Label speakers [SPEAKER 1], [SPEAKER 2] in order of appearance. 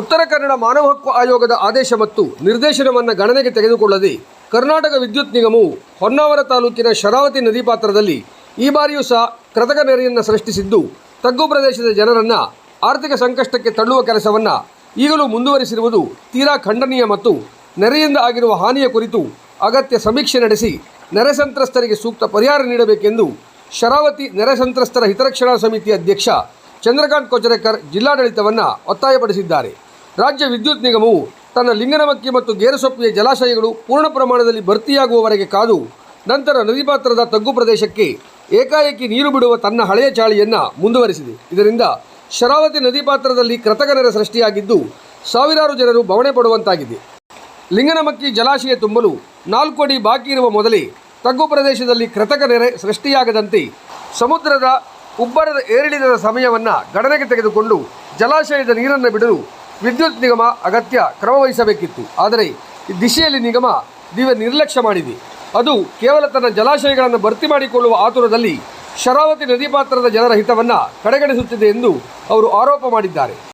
[SPEAKER 1] ಉತ್ತರ ಕನ್ನಡ ಮಾನವ ಹಕ್ಕು ಆಯೋಗದ ಆದೇಶ ಮತ್ತು ನಿರ್ದೇಶನವನ್ನು ಗಣನೆಗೆ ತೆಗೆದುಕೊಳ್ಳದೆ ಕರ್ನಾಟಕ ವಿದ್ಯುತ್ ನಿಗಮವು ಹೊನ್ನಾವರ ತಾಲೂಕಿನ ಶರಾವತಿ ನದಿ ಪಾತ್ರದಲ್ಲಿ ಈ ಬಾರಿಯೂ ಸಹ ಕೃತಕ ನೆರೆಯನ್ನು ಸೃಷ್ಟಿಸಿದ್ದು, ತಗ್ಗು ಪ್ರದೇಶದ ಜನರನ್ನು ಆರ್ಥಿಕ ಸಂಕಷ್ಟಕ್ಕೆ ತಳ್ಳುವ ಕೆಲಸವನ್ನು ಈಗಲೂ ಮುಂದುವರಿಸಿರುವುದು ತೀರಾ ಖಂಡನೀಯ ಮತ್ತು ನೆರೆಯಿಂದ ಆಗಿರುವ ಹಾನಿಯ ಕುರಿತು ಅಗತ್ಯ ಸಮೀಕ್ಷೆ ನಡೆಸಿ ನೆರೆ ಸಂತ್ರಸ್ತರಿಗೆ ಸೂಕ್ತ ಪರಿಹಾರ ನೀಡಬೇಕೆಂದು ಶರಾವತಿ ನೆರೆ ಸಂತ್ರಸ್ತರ ಹಿತರಕ್ಷಣಾ ಸಮಿತಿ ಅಧ್ಯಕ್ಷ ಚಂದ್ರಕಾಂತ್ ಕೊಚರೇಕರ್ ಜಿಲ್ಲಾಡಳಿತವನ್ನು ಒತ್ತಾಯಪಡಿಸಿದ್ದಾರೆ. ರಾಜ್ಯ ವಿದ್ಯುತ್ ನಿಗಮವು ತನ್ನ ಲಿಂಗನಮಕ್ಕಿ ಮತ್ತು ಗೇರಸೊಪ್ಪಿಯ ಜಲಾಶಯಗಳು ಪೂರ್ಣ ಪ್ರಮಾಣದಲ್ಲಿ ಭರ್ತಿಯಾಗುವವರೆಗೆ ಕಾದು, ನಂತರ ನದಿ ಪಾತ್ರದ ತಗ್ಗು ಪ್ರದೇಶಕ್ಕೆ ಏಕಾಏಕಿ ನೀರು ಬಿಡುವ ತನ್ನ ಹಳೆಯ ಚಾಳಿಯನ್ನು ಮುಂದುವರಿಸಿದೆ. ಇದರಿಂದ ಶರಾವತಿ ನದಿ ಪಾತ್ರದಲ್ಲಿ ಕೃತಕ ನೆರೆ ಸೃಷ್ಟಿಯಾಗಿದ್ದು, ಸಾವಿರಾರು ಜನರು ಬವಣೆ ಪಡುವಂತಾಗಿದೆ. ಲಿಂಗನಮಕ್ಕಿ ಜಲಾಶಯ ತುಂಬಲು ನಾಲ್ಕು ಅಡಿ ಬಾಕಿ ಇರುವ ಮೊದಲೇ ತಗ್ಗು ಪ್ರದೇಶದಲ್ಲಿ ಕೃತಕ ನೆರೆ ಸೃಷ್ಟಿಯಾಗದಂತೆ ಸಮುದ್ರದ ಉಬ್ಬರದ ಏರಿಳಿತದ ಸಮಯವನ್ನು ಗಣನೆಗೆ ತೆಗೆದುಕೊಂಡು ಜಲಾಶಯದ ನೀರನ್ನು ಬಿಡಲು ವಿದ್ಯುತ್ ನಿಗಮ ಅಗತ್ಯ ಕ್ರಮ ವಹಿಸಬೇಕಿತ್ತು. ಆದರೆ ದಿಶೆಯಲ್ಲಿ ನಿಗಮ ದಿವ್ಯ ನಿರ್ಲಕ್ಷ್ಯ ಮಾಡಿದೆ. ಅದು ಕೇವಲ ತನ್ನ ಜಲಾಶಯಗಳನ್ನು ಭರ್ತಿ ಮಾಡಿಕೊಳ್ಳುವ ಆತುರದಲ್ಲಿ ಶರಾವತಿ ನದಿ ಪಾತ್ರದ ಜನರ ಹಿತವನ್ನು ಕಡೆಗಣಿಸುತ್ತಿದೆ ಎಂದು ಅವರು ಆರೋಪ ಮಾಡಿದ್ದಾರೆ.